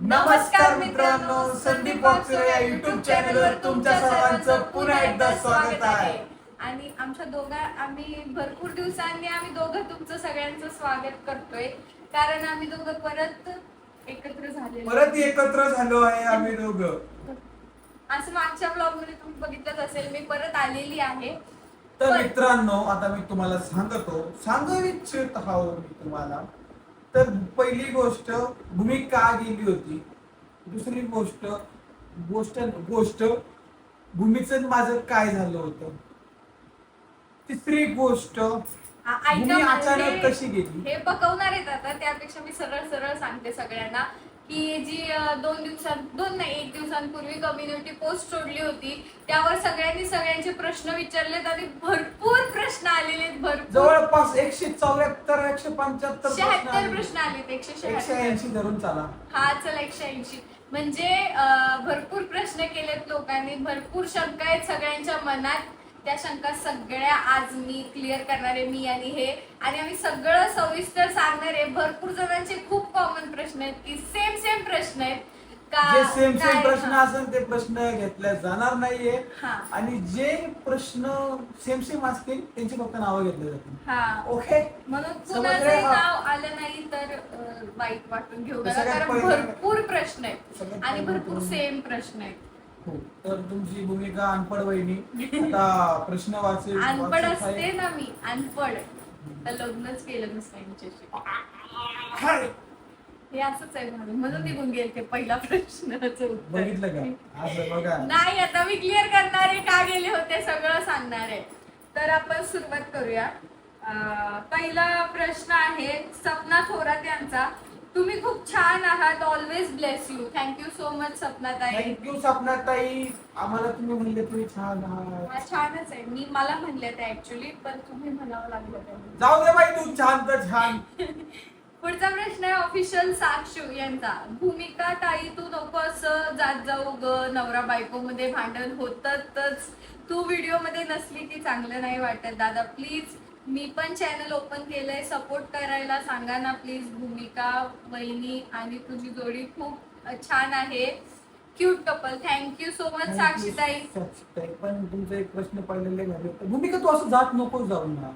नमस्कार मित्रांनो संदीप बॉक्सर या युट्यूब चॅनलवर तुमच्या सर्वांचं पुन्हा एकदा स्वागत आहे. आणि आमच्या दोघा आम्ही भरपूर दिवसांनी आम्ही दोघं तुमचं सगळ्यांचं स्वागत करतोय. कारण आम्ही दोघं परत एकत्र झाले परत एकत्र झालो आहे आम्ही दोघं. असं मागच्या ब्लॉगमध्ये तुम्ही बघितलंच असेल मी परत आलेली आहे. तर मित्रांनो आता मी तुम्हाला सांगतो सांगू इच्छित आहो मी तुम्हाला. तर पहिली गोष्ट भूमी का गेली होती? दुसरी गोष्ट गोष्ट गोष्ट भूमीचं माझं काय झालं होतं? तिसरी गोष्ट भूमी अचानक कशी गेली? हे पकवणार आहेत आता त्यापेक्षा मी सरळ सरळ सांगते सगळ्यांना. की जी दोन दिवसां दोन नाही एक दिवसांपूर्वी कम्युनिटी पोस्ट सोडली होती त्यावर सगळ्यांनी सगळ्यांचे प्रश्न विचारलेत आणि भरपूर प्रश्न आलेले आहेत भरपूर. जवळपास एकशे चौऱ्याहत्तर एकशे पंच्याहत्तर शहात्तर प्रश्न आलेत एकशे एकशे शहात्तर ऐंशी धरून चाला. हा चला एकशे ऐंशी. म्हणजे अं, भरपूर प्रश्न केलेत लोकांनी भरपूर शंका आहेत सगळ्यांच्या मनात. त्या शंका सगळ्या आज मी क्लिअर करणार आहे मी आणि हे. आणि आम्ही सगळं सविस्तर सांगणार आहे. भरपूर जणांचे खूप कॉमन प्रश्न आहेत की सेम सेम प्रश्न आहेत. का जे सेम सेम प्रश्न. असेल ते प्रश्न घेतल्या जाणार नाहीये. हा. आणि जे प्रश्न सेम सेम असतील त्यांची फक्त नावं घेतली जातील. हा. ओके म्हणून कुणाचंही? नाव आलं नाही तर वाईट वाटून घेऊ कारण भरपूर प्रश्न आहेत. आणि भरपूर सेम प्रश्न आहेत. हो. तर तुमची भूमिका अनपड वहिनी आता प्रश्न वाचेल. अनपड असते. ना मी अनपड तर लग्नच केलं नसतं यांच्याशी. हे असंच आहे म्हणून म्हणून निघून गेले ते पहिला प्रश्नाचं उत्तर. बघितलं का? असं बघा. नाही आता मी क्लिअर करणार आहे का गेले होते सगळं सांगणार आहे. तर आपण सुरुवात करूया. अं, पहिला प्रश्न आहे सपना थोरात यांचा. तुम्ही खूप छान आहात. Always bless you thank you so much Sapna tai thank you Sapna ताई आम्हाला तुम्ही म्हणले तुम्ही छान आहात. छानच आहे. मी मला म्हणले ते ऍक्च्युली पण तुम्ही म्हणावं लागलं जाऊ दे बाई तू छान तर छान. पुढचा प्रश्न आहे ऑफिशियल साक्षू यांचा. भूमिका ताई तू नको असं जात जाऊ ग. नवरा बायको मध्ये भांडण होतच. तू व्हिडिओमध्ये नसली की चांगलं नाही वाटत दादा. प्लीज मी पण चॅनल ओपन केलंय. सपोर्ट करायला सांगा ना प्लीज भूमिका वहिनी आणि तुझी जोडी खूप छान आहे. Cute couple thank you so much साक्षीताई. पण तुमचा एक प्रश्न पडलेले भूमिका तू असं जात नको जाऊ ना.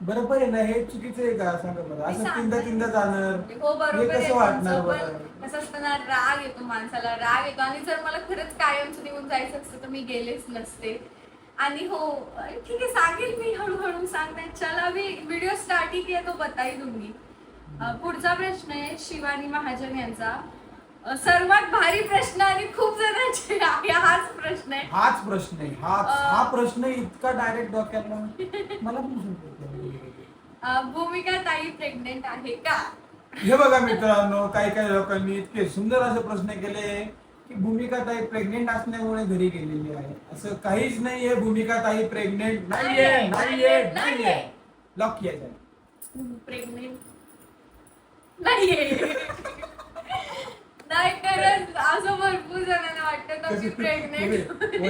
बरोबर आहे ना? हे चुकीचं आहे का? सांगा बरं. असं. तीनदा तीनदा जाणार. हो बरोबर आहे. कसं वाटणार पण कसं असतं ना राग येतो माणसाला. राग येतो. आणि जर मला खरंच कायमच निघून जायचं असतं तर मी गेलेच नसते. आणि हो ठीक आहे सांगेल मी हळूहळू सांगते. चला मी व्हिडिओ स्टार्टिंग किया तो बताई दूंगी अं, पुढचा प्रश्न आहे शिवानी महाजन यांचा. सर्वात भारी प्रश्न आणि खूप जणांचे आहे हाच प्रश्न आहे. हाच प्रश्न आहे हा. हा प्रश्न इतका डायरेक्ट डोक्याला मला पण भूमिका ताई प्रेग्नेंट आहे का? हे बघा मित्रांनो काही काही लोकांनी इतके सुंदर असे प्रश्न केले. की भूमिका ताई प्रेग्नेंट असल्यामुळे घरी गेलेली आहे. असं काहीच नाहीये भूमिका ताई प्रेग्नेंट नाहीये नाहीये, नाहीये लॉक किया जाए प्रेग्नेंट नाहीये. नाही खरंच असं भरपूर जणांना वाटतं का मी प्रेग्नेंट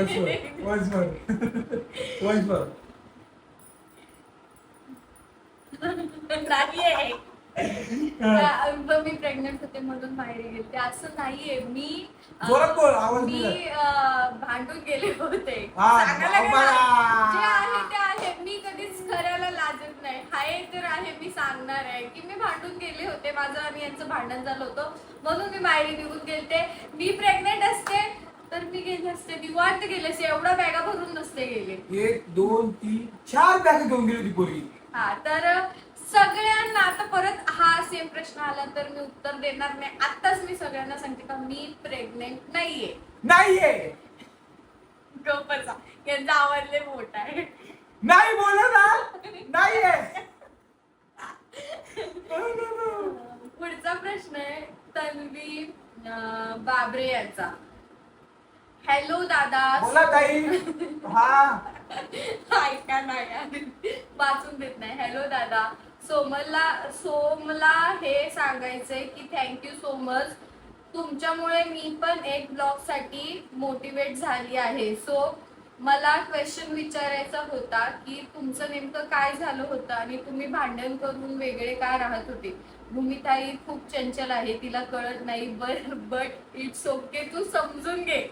नाहीये. मी प्रेग्नेंट होते म्हणून बाहेर गेले. असं नाहीये. मी अं, जोरात बोल, आवाज मी नाही अं, भांडून गेले होते. हा, सांगायला गेलं, बाबा. जे आहे ते आहे. मी कधीच खऱ्याला लाजत नाही. आहे तर आहे मी सांगणार आहे की मी भांडून गेले होते. माझं आणि यांचं भांडण झालं होतं. म्हणून मी बाहेर निघून गेलते. मी प्रेग्नेंट असते तर मी गेले असते. निवांत गेले असते. एवढा बॅगा भरून नसते गेले. एक दोन तीन चार बॅग घेऊन गेली होती पोरगी. हा तर सगळ्यांना आता परत हा सेम प्रश्न आला तर मी उत्तर देणार नाही. आताच मी सगळ्यांना सांगते का मी प्रेग्नेंट नाहीये. नाहीये. गप्पचा यांचा आवाज लय मोठा आहे. नाही बोला ना नाहीये. पुढचा प्रश्न आहे तन्वी अं, बाबरे यांचा. हॅलो दादा. बोला ताई. हा. ऐका नाही वाचून देत नाही. हॅलो दादा. सोमला सोमला हे सांगायचंय की थँक्यू सो मच तुमच्यामुळे मी पण एक ब्लॉगसाठी मोटिवेट झाली आहे. सो मला क्वेश्चन विचारायचा होता की तुमचं नेमकं काय झालं होतं आणि तुम्ही भांडण करून वेगळे का राहत होते? भूमिताई खूप चंचल आहे तिला कळत नाही बट बट इट्स ओके तू समजून घे.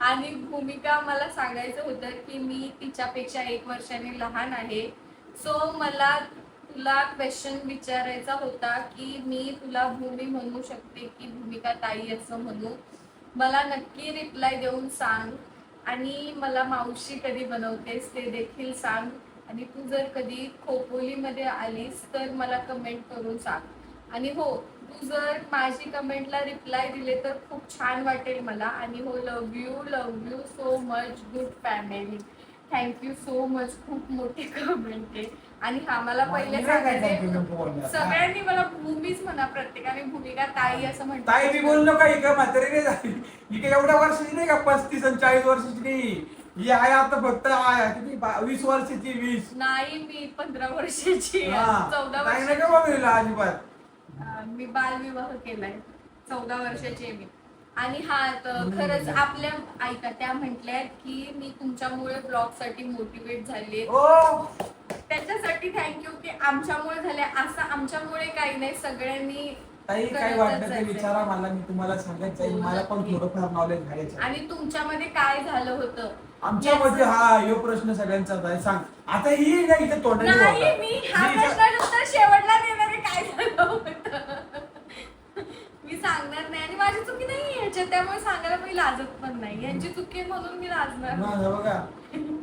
आणि भूमिका मला सांगायचं होतं की मी तिच्यापेक्षा एक वर्षाने लहान आहे. सो मला तुला क्वेश्चन विचारायचा होता की मी तुला भूमी म्हणू शकते की भूमिका ताई असं म्हणू? मला नक्की रिप्लाय देऊन सांग. आणि मला मावशी कधी बनवतेस ते देखील सांग. आणि तू जर कधी खोपोलीमध्ये आलीस तर मला कमेंट करून सांग. आणि हो तू जर माझी कमेंटला रिप्लाय दिले तर खूप छान वाटेल मला. आणि हो love you love you so much good family thank you so much खूप मोठी कमेंट आहे. आणि हा मला पहिले सांगायचे. सगळ्यांनी मला भूमीच म्हणा प्रत्येकाने भूमिका ताई असं म्हणतात ताई मी बोललो का का म्हातारी नाही झाली. काय एवढ्या वर्षाची नाही का पस्तीस आणि चाळीस वर्षाची नाही. ही आहे आता फक्त आहे किती बा- वीस वर्षाची वीस. नाही मी पंधरा वर्षाची आहे. हा. चौदा ताई वर्ष नका बघ हिला अजिबात. अं, मी बालविवाह केलाय. चौदा वर्षाची आहे मी. आणि हा त- खरंच आपल्या ऐका त्या म्हटल्या की मी तुमच्यामुळे ब्लॉगसाठी मोटिवेट झाले ओ त्याच्यासाठी थँक्यू की आमच्यामुळे झाले असं आमच्यामुळे काही नाही सगळ्यांनी ताई काय वाटलं ते. विचारा मला मी तुम्हाला सांगत जाईल हो, मला पण. थोडंफार नॉलेज घ्यायचं. आणि तुमच्यामध्ये काय झालं होतं आमच्यामध्ये हा यो प्रश्न सगळ्यांचाच आहे सांग आता ही नाही इथे तोंडाने नाही. मी हा उत्तर शेवटला देणार आहे काय झालं होतं मी सांगणार नाही आणि माझी चुकी नाही याच्यात त्यामुळे सांगायला मी लाजत पण नाही. यांची चुकी आहे म्हणून मी लाजणार बघा.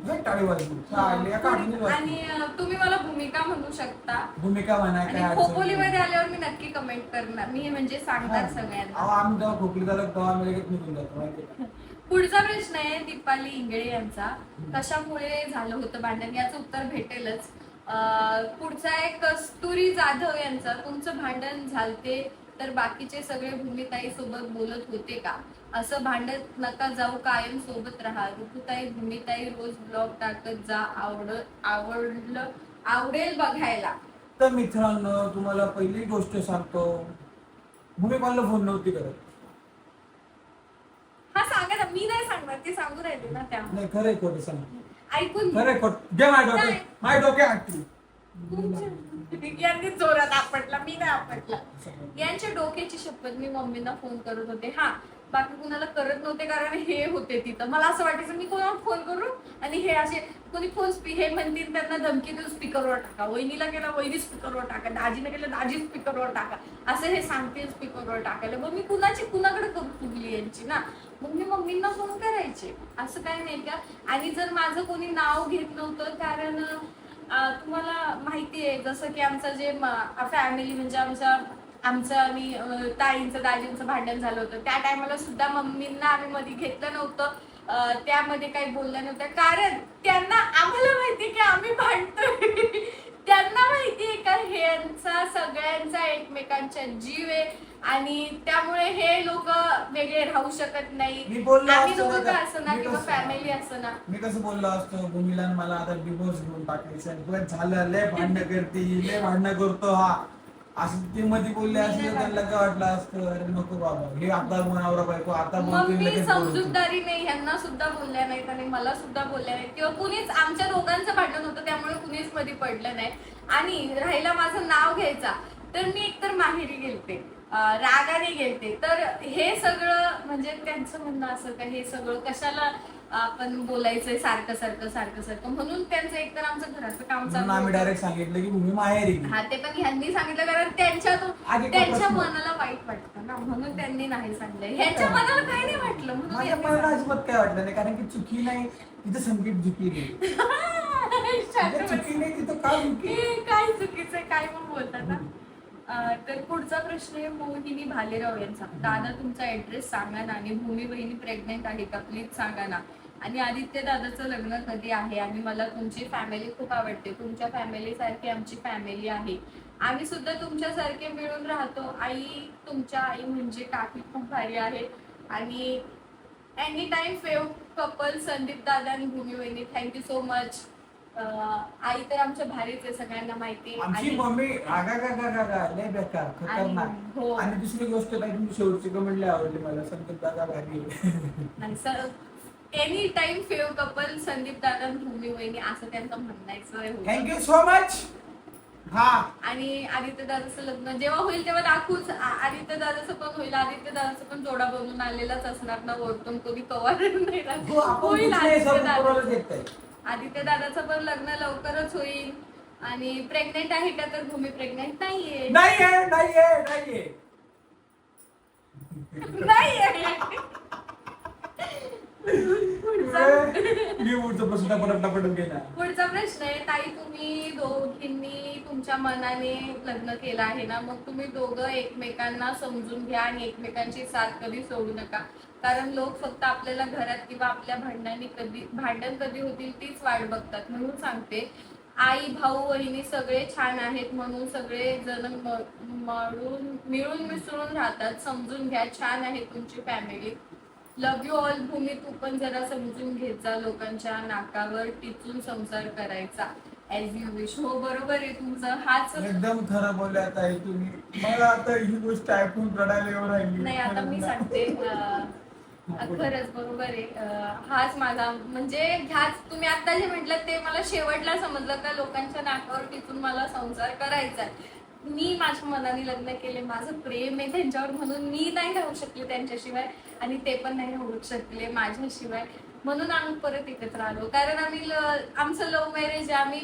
हे टाळी वाजली वाजली. आणि अं, तुम्ही मला भूमिका म्हणू शकता. भूमिका म्हणा काय आणि अडचण नाही. खोपोलीमध्ये आल्यावर मी नक्की कमेंट करणार. मी म्हणजे सांगणार अहो, सगळ्यांना. आम्ही जेव्हा खोकली झालं तेव्हा आम्ही लगेच निघून जातो माहिती आहे का? पुढचा प्रश्न आहे दीपाली इंगळे यांचा. कशामुळे झालं होतं भांडण? याचं उत्तर भेटेलच. अं, पुढचा आहे कस्तुरी जाधव यांचा. तुमचं भांडण झालते तर बाकीचे सगळे भूमिताई सोबत बोलत होते का? असं भांडत नका जाऊ कायम सोबत राहा. ऋतुताई भूमिताई रोज ब्लॉग टाकत जा आवड आवडलं आवडेल बघायला. तर मित्रांनो तुम्हाला पहिली गोष्ट सांगतो. भूमिकाला फोन नव्हती करत. हा सांगा ना. मी नाही सांगणार. ते सांगू राहिले ना त्या. नाही खोटं सांग. ऐकून घे. खरंय खोट. घे माझ्या डोक्यात. नाही. माझ्या डोक्यात हात ठेव. यांनी जोरात आपटला मी नाही आपटला. यांच्या डोक्याची शपथ मी मम्मींना फोन करत होते. हा बाकी कुणाला करत नव्हते कारण हे होते तिथं. मला असं वाटायचं मी कोणाला फोन करू? आणि हे असे कोणी फोन हे म्हणतील त्यांना धमकी देऊन स्पीकरवर टाका. वहिनीला केला वहिनी स्पीकरवर टाका. दाजीला केलं दाजी स्पीकरवर टाका. असं हे सांगतील स्पीकरवर टाकायला. मग मी कुणाची कुणाकडे करू चुकली यांची ना? मग मी मम्मींना फोन करायचे. असं काही नाही का? आणि जर माझं कोणी नाव घेत नव्हतं कारण तुम्हाला माहिती आहे जसं की आमचं जे फॅमिली म्हणजे आमच्या आमचं आम्ही ताईंचं दाजींचं भांडण झालं होतं. त्या टायमाला सुद्धा मम्मींना आम्ही मध्ये घेतलं नव्हतं. त्यामध्ये काही बोलल्या नव्हत्या. कारण त्यांना आम्हाला माहिती की आम्ही भांडतोय. त्यांना माहिती आहे का हे यांचा सगळ्यांचा एकमेकांच्या जीव आहे. आणि त्यामुळे हे लोक वेगळे राहू शकत नाही. मी बोललो आम्ही असतो दोघं बघा. का असं ना मी किंवा कसं- फॅमिली असं ना. मी कसं बोललो असतो भूमीला आणि मला आता डिवोर्स घेऊन टाकायचं बस झालं लय भांडणं करते लय भांडणं करतो हा. असं ते मध्ये बोलले असले त्यांना काय वाटलं असतं अरे नको बाबा हे आता मनावर बायको आता मग बोलतोय मी लगेच बोलतो. समजूतदारी नाही ह्यांना सुद्धा बोलल्या नाहीत आणि मला सुद्धा बोलल्या नाहीत. किंवा कुणीच आमच्या दोघांचं भांडण होतं त्यामुळे कुणीच मध्ये पडलं नाही. आणि राहिला माझं नाव घ्यायचा. तर मी एकतर माहेरी गेलते रागाने गेलते तर हे सगळं म्हणजे त्यांचं म्हणणं असं का हे सगळं कशाला आपण बोलायचंय सारखं सारखं सारखं सारखं म्हणून त्यांचं एकतर आमचं घराचं काम म्हणून चालू आम्ही होतं. डायरेक्ट सांगितलं की भूमी माहेरी. हा ते पण ह्यांनी सांगितलं कारण त्यांच्या आधी त्यांच्या? मनाला वाईट वाटतं ना म्हणून त्यांनी नाही सांगितलं ह्यांच्या मनाला काही नाही वाटलं म्हणून माझ्या मनाला. अजिबात काय वाटलं नाही कारण की चुकी नाही तिथं संगीत चुकी नाही तिथं चुकी नाही तिथं का हे काय चुकीचं आहे, काय पण बोलतात ना तर पुढचा प्रश्न आहे मोहिनी भालेराव यांचा. दादा तुमचा ऍड्रेस सांगा ना आणि भूमी बहिणी प्रेग्नेंट आहे का? प्लीज सांगा ना. आणि आदित्य दादाचं लग्न कधी आहे? आणि मला तुमची फॅमिली खूप आवडते. तुमच्या फॅमिली सारखी आमची फॅमिली आहे. आम्ही सुद्धा तुमच्यासारखे मिळून राहतो. आई तुमच्या आई म्हणजे काकी खूप भारी आहे. आणि any time fav couple Sandeep दादा आणि भूमी बहिणी थँक्यू सो मच आई तर आमच्या भारीच आहे सगळ्यांना माहिती आहे. आमची मम्मी रागा गा गा गा गा लय बेकार खतरनाक आणि- हो. आणि दुसरी गोष्ट काय तुमची शेवटची कमेंट लय आवडली मला संकेत दादा भारी. आणि sir any time fav couple Sandeep दादा भूमी वहिनी असं त्यांचं म्हणायचं आहे. थँक्यू सो मच हा आणि आदित्य दादाचं लग्न जेव्हा होईल तेव्हा दाखवूच आदित्य दादाचं पण होईल आदित्य दादाचं पण जोडा बनून आलेलाच असणार ना वरतून कोणी कवर नाही. हो, होईल आदित्य सबब आदित्य दादाचं पण लग्न लवकरच होईल. आणि प्रेग्नेंट आहे का तर भूमी प्रेग्नेंट नाहीये. नाहीये नाहीये नाहीये. नाहीये. मी पुढचा प्रश्न पुढचा आहे ताई तुम्ही दोघींनी तुमच्या मनाने लग्न केलं आहे ना मग तुम्ही दोघं एकमेकांना समजून घ्या आणि एकमेकांची साथ कधी सोडू नका. कारण लोक फक्त आपल्याला घरात किंवा आपल्या भांडणाने कधी भांडण कधी होतील तीच वाट बघतात. म्हणून सांगते आई भाऊ वहिनी सगळे छान आहेत म्हणून सगळे जण मिळून मिसळून राहतात. समजून घ्या छान आहे तुमची family love you all Bhumi तू पण जरा समजून जा लोकांच्या नाकावर टिचून संसार करायचा ऍज यू विश हो बरोबर आहे तुमचं. हाच एकदम खरं बोलल्यात आहे तुम्ही. मला आता ही गोष्ट ऐकून रडायला येऊ राहिली. नाही आता मी सांगते. अं, खरंच बरोबर आहे. अं, हाच माझा म्हणजे ह्याच तुम्ही आता जे म्हटलं ते मला शेवटला समजलं का लोकांच्या नाकावर टिचून मला संसार करायचा आहे. मी माझ्या मनाने लग्न केले माझं प्रेम आहे त्यांच्यावर म्हणून मी नाही राहू शकले त्यांच्याशिवाय आणि ते पण नाही राहू शकले माझ्याशिवाय. म्हणून आम्ही परत एकत्र आलो कारण आम्ही आमचं लव्ह मॅरेज आम्ही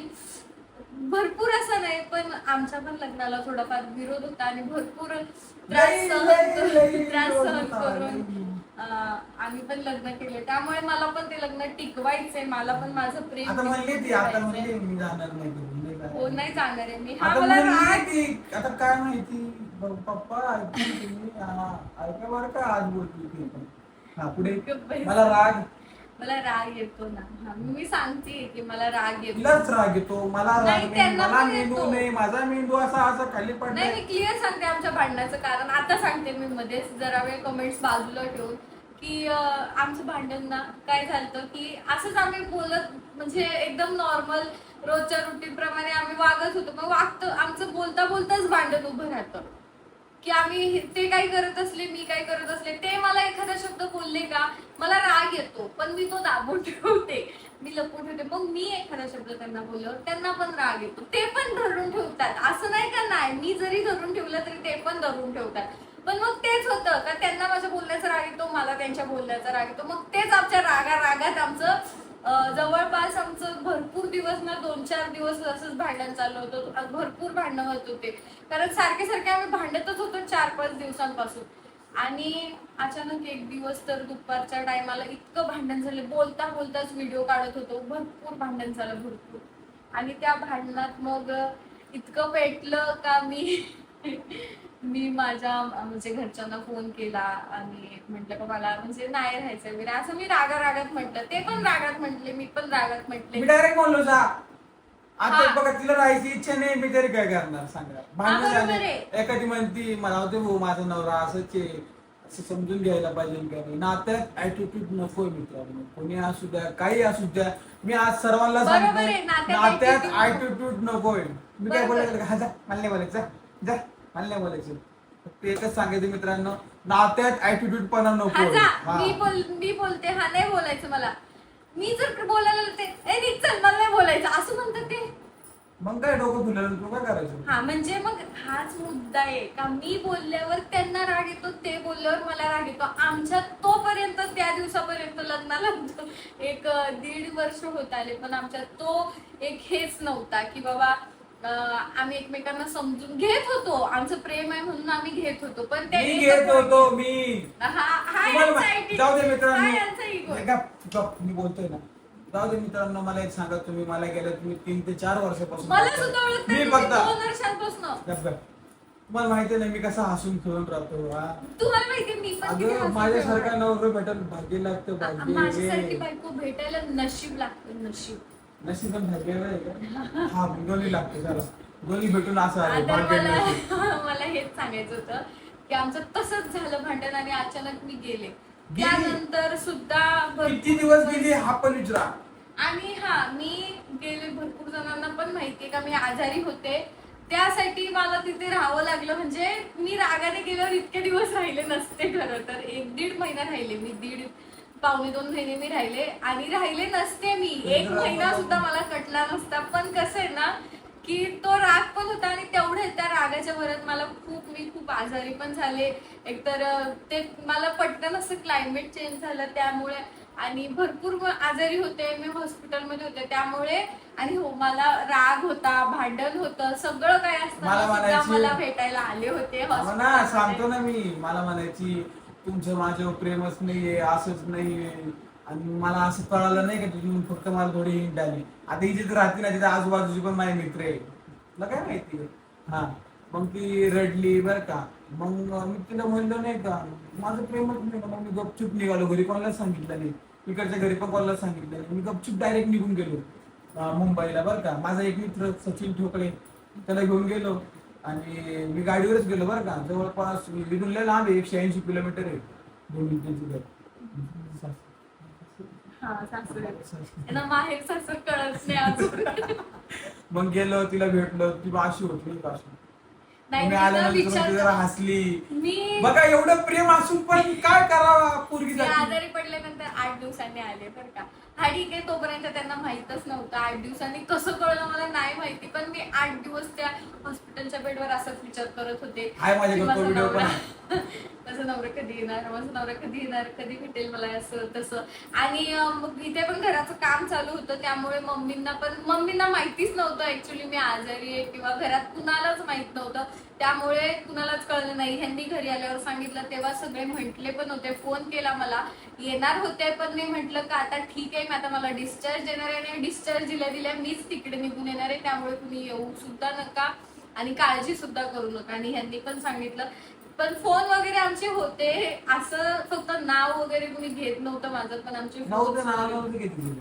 भरपूर असं नाही पण आमच्या पण लग्नाला थोडाफार विरोध होता आणि भरपूर त्रास सहन त्रास सहन करून आम्ही पण लग्न केले. त्यामुळे मला पण ते लग्न टिकवायचंय मला पण माझं प्रेम हो. नाही जाणार आहे. मी हा आता मला राग ती. आता काय माहिती? ब- पप्पा ऐकून तुम्ही हा, ऐका बरं का आज बोलती ती पण. हा पुढे. मला राग. मला राग येतो ना. हा मी सांगते की मला राग येतो. तिलाच राग येतो. मला राग नाही, नाही. त्यांना मला पण मेंदू येतो. नाही. माझा मेंदू असा असा खाली नाही पडलाय मी क्लिअर सांगते आमच्या भांडणाचं कारण. आता सांगते मी मध्येच जरा वेळ कमेंट्स बाजूला ठेवून की अं, आमचं भांडण ना काय झालं की असंच आम्ही बोलत म्हणजे एकदम नॉर्मल रोजच्या रुटीन प्रमाणे आम्ही वागत होतो. मग वागतो आमचं बोलता बोलताच भांडण उभं राहतं. की आम्ही ते काय करत असले मी काय करत असले ते मला एखादा शब्द बोलले का मला राग येतो पण मी तो दाबून ठेवते. मी लपून ठेवते. मग मी एखादा शब्द त्यांना बोलल्यावर त्यांना पण राग येतो. ते पण धरून ठेवतात. असं नाही का नाही? मी जरी धरून ठेवलं तरी ते पण धरून ठेवतात. पण मग तेच होतं. का त्यांना माझ्या बोलण्याचा राग येतो मला त्यांच्या बोलण्याचा राग येतो. मग तेच आमच्या रागा रागात आमचं जवळपास आमचं भरपूर दिवस ना दोन चार दिवस असंच भांडण चाललं होतं. भरपूर भांडणं होत होते. कारण सारखे सारखे आम्ही भांडतच होतो चार पाच दिवसांपासून. आणि अचानक एक दिवस तर दुपारच्या टायमाला इतकं भांडण झालं. बोलता बोलताच व्हिडिओ काढत होतो. भरपूर भांडण झालं भरपूर. आणि त्या भांडणात मग इतकं पेटलं का मी मी माझ्या म्हणजे घरच्यांना फोन केला आणि म्हटलं का मला म्हणजे नाही राहायचं वगैरे. असं मी रागा रागात म्हटलं. ते पण रागात म्हटले मी पण रागात मी म्हटले डायरेक्ट बोललो जा. आता हा. बघा तिला राहायची इच्छा नाही मी तरी काय करणार सांगा. भांडण बरोबर झाले. आहे. एखादी म्हणती मला होते भाऊ माझा नवरा असंच आहे. असं समजून घ्यायला पाहिजे का नाही. नात्यात ऍटिट्यूड नकोय मित्रांनो. कोणी असू द्या काही असू द्या. मी आज सर्वांना बरोबर आहे, नात्यात नात्यात attitude नको. ऍटिट्यूड नकोय मी काय बरोबर. बोलायचं हा जा मला नाही बोलायचं जा जा. मला नाही बोलायचं फक्त एकच सांगायचं मित्रांनो नात्यात ऍटिट्यूड पणा हा नको मी बोल मी बोलते हा नाही बोलायचं मला. मी जर बोलायला लागले ते ए चल मला नाही बोलायचं. असं म्हणतात ते. मग काय डोकं फिरलं तू काय करायचं? हा म्हणजे मग हाच मुद्दा आहे का? मी बोलल्यावर त्यांना राग येतो ते बोलल्यावर मला राग येतो. आमच्या तोपर्यंत त्या दिवसापर्यंत लग्नाला एक अं, दीड वर्ष होत आले पण आमच्यात तो एक हेच नव्हता की बाबा आम्ही एकमेकांना समजून घेत होतो आमचं प्रेम आहे म्हणून आम्ही घेत होतो पण ते मी घेत होतो मी हा हा तुम्हाला यांचा मा- attitude. जाऊ दे हा यांचा ego. मित्रांनो गप- गप, मी बोलतोय ना जाऊ दे मित्रांनो मला एक सांगा तुम्ही मला गेल्या तुम्ही तीन ते चार वर्षापासून मला. सुद्धा ओळखत मी नाही फक्त तुम्ही दोन वर्षांपासून गप गप. तुम्हाला माहिती नाही मी कसा हसून खेळून राहतो हा तुम्हाला माहिती मी पण किती अगं हसून माझ्यासारखा खेळते. नवरा भेटल भाग्य लागतं आ- माझ्यासारखी भाग्य बायको भेटायला नशीब लागतं नशीब नशीब पण भाग्य आहे का? हा दोन्ही लागते चला दोन्ही भेटून असं आलं आता भाग्य मला नशीब. मला हेच सांगायचं होतं की आमचं तसंच झालं भांडण आणि अचानक मी गेले. गेली? त्यानंतर सुद्धा भरपूर किती दिवस गेली? हा पण विचारा. आणि हा मी गेले भरपूर जणांना पण माहितीये का मी आजारी होते. त्यासाठी मला तिथे राहावं लागलं. म्हणजे मी रागाने गेल्यावर इतके दिवस राहिले नसते खरं तर. एक दीड महिना राहिले मी दीड पावणे दोन महिने मी राहिले आणि राहिले नसते मी. एक महिना सुद्धा मला कटला नसता. पण कसं आहे ना की तो राग पण होता आणि तेवढे त्या रागाच्या भरात मला खूप मी खूप आजारी पण झाले. एकतर ते मला पटकन असं क्लायमेट चेंज झालं त्यामुळे. आणि भरपूर आजारी होते. मी हॉस्पिटलमध्ये होते त्यामुळे. आणि हो मला राग होता भांडण होतं सगळं काय म्हणायची- मला भेटायला आले होते hospital सांगतो. ना मी. मला म्हणायची तुमचं माझ्यावर प्रेमच नाहीये असंच नाहीये. आणि मला असं कळालं नाही का तुझी फक्त मला थोडी हिंट आली. आता ही जिथे राहते ना तिथे आजूबाजूची पण माझे मित्र आहे. तुला काय माहिती? हा. मग ती रडली बर का. मग मी तिला म्हणलो नाही का माझं प्रेमच नाही का मग मी गपचूप निघालो घरी कोणाला सांगितलं नाही. इकडच्या घरी पण कोणाला सांगितलं नाही. मी गपचूप डायरेक्ट निघून गेलो मुंबईला बरं का. माझा एक मित्र सचिन ठोकळे त्याला घेऊन गेलो. आणि मी गाडीवरच गेलो बरं का. जवळपास लय लांब आहे एकशे ऐंशी किलोमीटर आहे. दोन्ही त्यांची घर. हा सासरे. त्यांना माहेर सासर कळत नाही अजून. मग गेलो तिला भेटलो ती अशी होती अशी. नाही मी आल्यानंतर विचार मग ती जरा हसली. मी बघा एवढं प्रेम असून पण काय करावा मी? आजारी पडल्यानंतर आठ दिवसांनी आले बरं का. हा ठीक आहे तोपर्यंत त्यांना माहितच नव्हतं आठ दिवसांनी कसं कळलं मला नाही माहिती पण मी आठ दिवस त्या हॉस्पिटलच्या बेडवर असाच विचार करत होते. माझ्याकडे तो व्हिडिओ पण माझा नवरा कधी येणार? माझा नवरा कधी येणार? कधी भेटेल मला असं तसं? आणि मग इथे पण घराचं काम चालू होतं त्यामुळे मम्मींना पण मम्मींना माहितीच नव्हतं ऍक्च्युली मी आजारी आहे किंवा घरात कुणालाच माहीत नव्हतं. त्यामुळे कुणालाच कळलं नाही. ह्यांनी घरी आल्यावर सांगितलं तेव्हा सगळे म्हंटले पण होते फोन केला मला. येणार होते पण मी म्हंटल का आता ठीक आहे मी आता मला डिस्चार्ज येणार आहे आणि डिस्चार्ज दिल्या दिल्या मीच तिकडे निघून येणार आहे. त्यामुळे तुम्ही येऊ सुद्धा नका आणि काळजी सुद्धा करू नका. आणि ह्यांनी पण सांगितलं पण फोन वगैरे आमचे होते असं फक्त नाव वगैरे कुणी घेत नव्हतं माझं पण आमचे नव्हतं phones नाव वगैरे- नव्हतं घेतली गेली.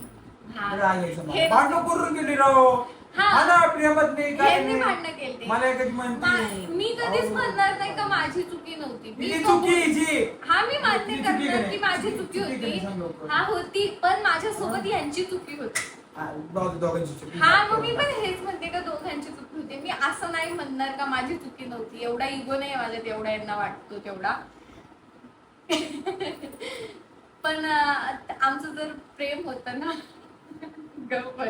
हा. राग यायचा मला. हे- भांडणं करून गेली राव हा. हा ना प्रेमच नाही काय ह्यांनी नाही. भांडणं केली मला एकच म्हणते मा- कधीच म्हणणार नाही का माझी चुकी नव्हती मी चुकी. हा मी मान्य चुकी करणार नाही. की माझी चुकी चुकी नाही, सांग होती. हा होती पण माझ्यासोबत यांची चुकी होती हा. हा मग मी पण हेच म्हणते का दोघांची चुकी होती. मी असं नाही म्हणणार का माझी चुकी नव्हती. एवढा इगो नाही माझ्यात एवढा यांना वाटतो तेवढा. पण आमचं जर प्रेम होतं ना गप्प.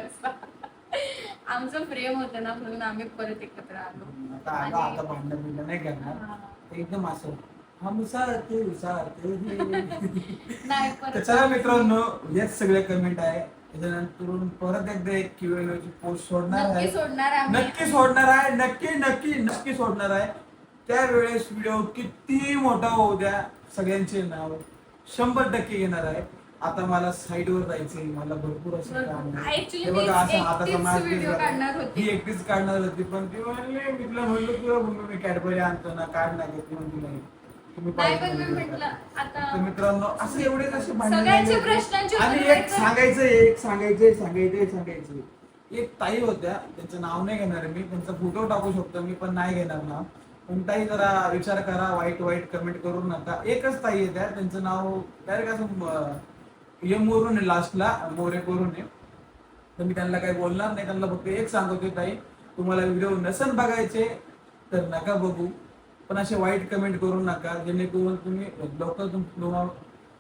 आमचं प्रेम होतं ना म्हणून आम्ही परत एकत्र आलो. आता भांडण नाही करणार. हा. एकदम असं हम सारखे सारखे नाही तर परत चला मित्रांनो हेच सगळे कमेंट आहे. त्याच्यानंतर परत एकदा एक क्यू ची पोस्ट सोडणार नक्की आहे सोडणार आम्ही नक्की सोडणार आहे नक्की नक्की नक्की सोडणार आहे त्यावेळेस व्हिडिओ किती मोठा होऊ द्या सगळ्यांचे नाव शंभर टक्के येणार आहे आता मला साईड वर जायचंय मला भरपूर असं. काम आहे. Actually हे मी बघा असं हाताचा एकटीच मार video दिसला. काढणार होती. ही एकटीच काढणार होती पण ती म्हणली मी तुला म्हणलो तुला म्हणलो मी कॅडबरी आणतो ना काढ ना घेतली म्हणली नाही तुम्ही नाही पाहिजे पण मी म्हणलं म्हटलं तर आता मित्रांनो असं एवढेच असे भांडण सगळ्यांचे झाले. प्रश्नांची आणि उत्तरं एक द्यायचं. सांगायचं एक सांगायचंय सांगायचंय सांगायचंय एक ताई होत्या त्यांचं नाव नाही घेणार मी त्यांचा फोटो टाकू शकतो मी पण नाही घेणार नाव पण ताई जरा विचार करा वाईट वाईट कमेंट करू नका. एकच ताई आहे त्या त्यांचं नाव डायरेक्ट असं एम वरून आहे लास्टला मोरे करून आहे. तर मी त्यांना काही बोलणार नाही त्यांना फक्त एक सांगतोय ताई तुम्हाला व्हिडिओ नसन बघायचे तर नका बघू. पण असे वाईट कमेंट करू नका जेणेकरून तुम्ही लोक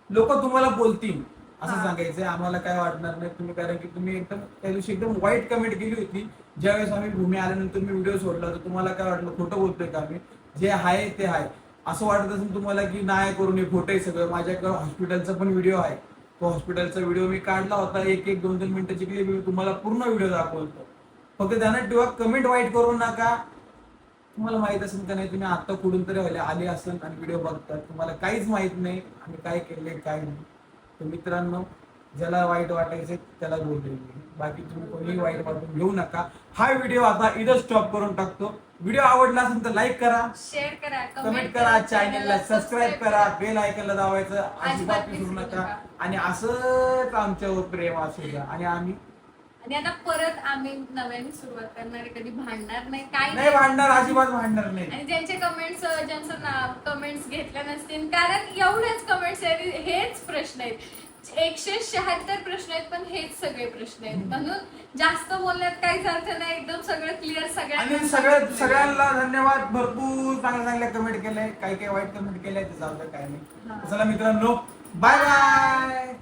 लोक तुम्हाला बोलतील असं. सांगायचंय. आम्हाला काय वाटणार नाही तुम्ही कारण की तुम्ही एकदम त्या दिवशी एकदम वाईट कमेंट केली होती. ज्यावेळेस आम्ही भूमी आल्यानंतर मी व्हिडिओ सोडला तर तुम्हाला काय वाटलं? खोटं बोलतोय का आम्ही? जे आहे ते आहे. असं वाटत असेल तुम्हाला की नाही करून हे खोटं आहे सगळं. माझ्याकडे हॉस्पिटलचा पण व्हिडिओ आहे. तो हॉस्पिटलचा व्हिडिओ मी काढला होता. एक एक दोन दोन मिनिटाची क्लिप तुम्हाला पूर्ण व्हिडिओ दाखवतो. फक्त ध्यानात ठेवा. कमेंट वाईट करू नका. तुम्हाला माहीत असेल का नाही तुम्ही आता कुठून तरी आले आले असेल आणि व्हिडिओ बघतात. तुम्हाला काहीच माहीत नाही आम्ही काय केले काय नाही. तर मित्रांनो ज्याला वाईट वाटायचे त्याला बोलले. बाकी तुम्ही कोणीही वाईट वाटून घेऊ नका. हा व्हिडिओ आता इथं स्टॉप करून टाकतो. व्हिडिओ आवडला असेल तर लाईक करा. शेअर करा कमेंट करा चॅनलला सबस्क्राईब करा. बेल आयकनला दाबायचं. अजिबात विसरू नका. आणि असंच आमच्यावर प्रेम असू द्या. आणि आम्ही आणि आता परत आम्ही नव्याने सुरुवात करणार आहे. कधी भांडणार नाही काय नाही भांडणार अजिबात भांडणार नाही. आणि ज्यांचे कमेंट्स ज्यांचं नाव कमेंट्स घेतले नसतील कारण एवढेच कमेंट्स हेच प्रश्न आहेत. एकशे शहात्तर प्रश्न आहेत पण हेच सगळे प्रश्न आहेत. म्हणून जास्त बोलण्यात काहीच अर्थ नाही. एकदम सगळं क्लिअर आणि सगळ्या समजलं. सगळ्यांना धन्यवाद. भरपूर चांगल्या चांगल्या कमेंट केलंय. काही काही वाईट कमेंट केलंय ते जाऊ काय. नाही. चला मित्रांनो बाय बाय